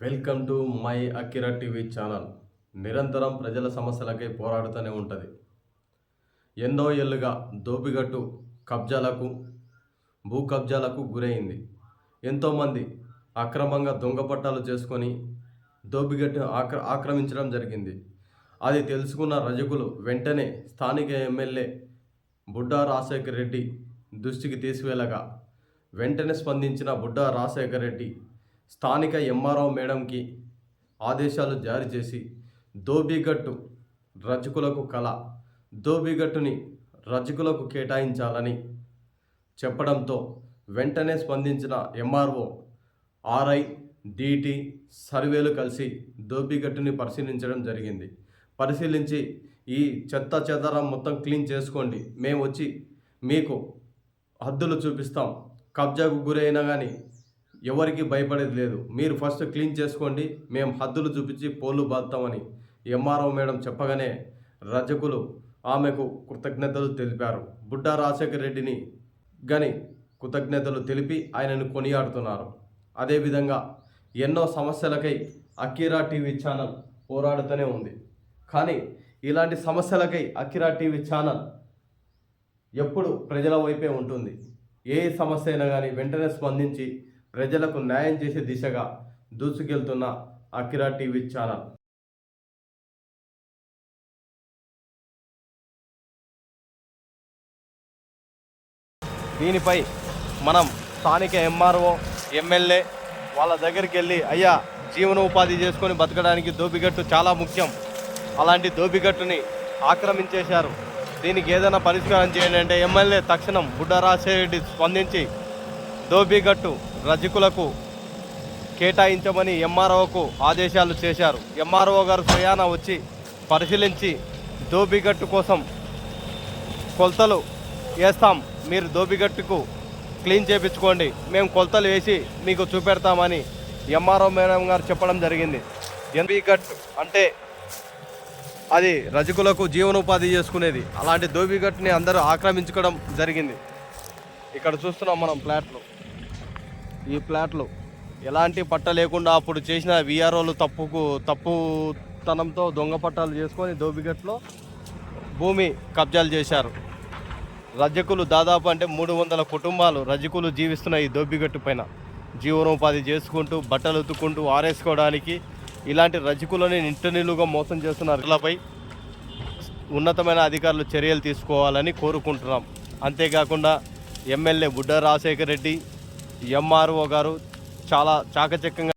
Welcome to my Akira TV channel. నిరంతరం ప్రజల సమస్యలకై పోరాడుతూనే ఉంటుంది. ఎన్నో ఏళ్ళుగా దోపిగట్టు కబ్జాలకు భూ కబ్జాలకు గురైంది. ఎంతోమంది అక్రమంగా దొంగ పట్టాలు చేసుకొని దోపిగట్టు ఆక్ర ఆక్రమించడం జరిగింది. అది తెలుసుకున్న రజకులు వెంటనే స్థానిక ఎమ్మెల్యే బుడ్డా రాజశేఖర్ రెడ్డి దృష్టికి తీసుకువెళ్ళగా వెంటనే స్పందించిన బుడ్డా రాజశేఖర్ రెడ్డి స్థానిక ఎంఆర్ఓ మేడంకి ఆదేశాలు జారీ చేసి దోబిగట్టు రజకులకు కళ దోబిగట్టుని రజకులకు కేటాయించాలని చెప్పడంతో వెంటనే స్పందించిన ఎంఆర్ఓ ఆర్ఐ డిటి సర్వేలు కలిసి దోబిగట్టుని పరిశీలించడం జరిగింది. పరిశీలించి ఈ చెత్త చెదరం మొత్తం క్లీన్ చేసుకోండి. మేము వచ్చి మీకు హద్దులు చూపిస్తాం. కబ్జాకు గురైనా కానీ ఎవరికి భయపడేది లేదు. మీరు ఫస్ట్ క్లీన్ చేసుకోండి. మేము హద్దులు చూపించి పోలు బాధతామని ఎంఆర్ఓ మేడం చెప్పగానే రజకులు ఆమెకు కృతజ్ఞతలు తెలిపారు. బుడ్డా రాజశేఖర రెడ్డిని గని కృతజ్ఞతలు తెలిపి ఆయనను కొనియాడుతున్నారు. అదేవిధంగా ఎన్నో సమస్యలకై అకీరా టీవీ ఛానల్ పోరాడుతూనే ఉంది. కానీ ఇలాంటి సమస్యలకై అకిరా టీవీ ఛానల్ ఎప్పుడు ప్రజల వైపే ఉంటుంది. ఏ సమస్య అయినా కానీ వెంటనే స్పందించి ప్రజలకు న్యాయం చేసే దిశగా దూసుకెళ్తున్న అకిరా టీవీ ఛానల్. దీనిపై మనం స్థానిక ఎంఆర్ఓ ఎమ్మెల్యే వాళ్ళ దగ్గరికి వెళ్ళి అయ్యా జీవనోపాధి చేసుకొని బతకడానికి దోపిగట్టు చాలా ముఖ్యం. అలాంటి దోపిగట్టుని ఆక్రమించేశారు. దీనికి ఏదైనా పరిష్కారం చేయండి అంటే ఎమ్మెల్యే తక్షణం బుడ్డ రాజశేఖరెడ్డి స్పందించి దోబిగట్టు రజకులకు కేటాయించమని ఎంఆర్ఓకు ఆదేశాలు చేశారు. ఎంఆర్ఓ గారు ప్రయాణ వచ్చి పరిశీలించి దోబిగట్టు కోసం కొలతలు వేస్తాం. మీరు దోబిగట్టుకు క్లీన్ చేయించుకోండి మేము కొలతలు వేసి మీకు చూపెడతామని ఎంఆర్ఓ మేడం గారు చెప్పడం జరిగింది. ఎన్బిగట్ అంటే అది రజకులకు జీవనోపాధి చేసుకునేది. అలాంటి దోబిగట్టుని అందరూ ఆక్రమించుకోవడం జరిగింది. ఇక్కడ చూస్తున్నాం మనం ప్లాట్లు. ఈ ప్లాట్లు ఎలాంటి పట్ట లేకుండా అప్పుడు చేసిన విఆర్ఓలు తప్పుకు తప్పుతనంతో దొంగ పట్టాలు చేసుకొని దోబిగట్లో భూమి కబ్జాలు చేశారు. రజకులు దాదాపు అంటే మూడు వందల కుటుంబాలు రజకులు జీవిస్తున్న ఈ దోబిగట్టు పైన. జీవనోపాధి చేసుకుంటూ బట్టలు ఉతుక్కుంటూ ఆరేసుకోవడానికి ఇలాంటి రజకులని నిలుగా మోసం చేస్తున్నారు ఇళ్ళపై ఉన్నతమైన అధికారులు చర్యలు తీసుకోవాలని కోరుకుంటున్నాం. అంతేకాకుండా ఎమ్మెల్యే బుడ్డ రాజశేఖర రెడ్డి ఎంఆర్ఓ గారు చాలా చాకచక్యంగా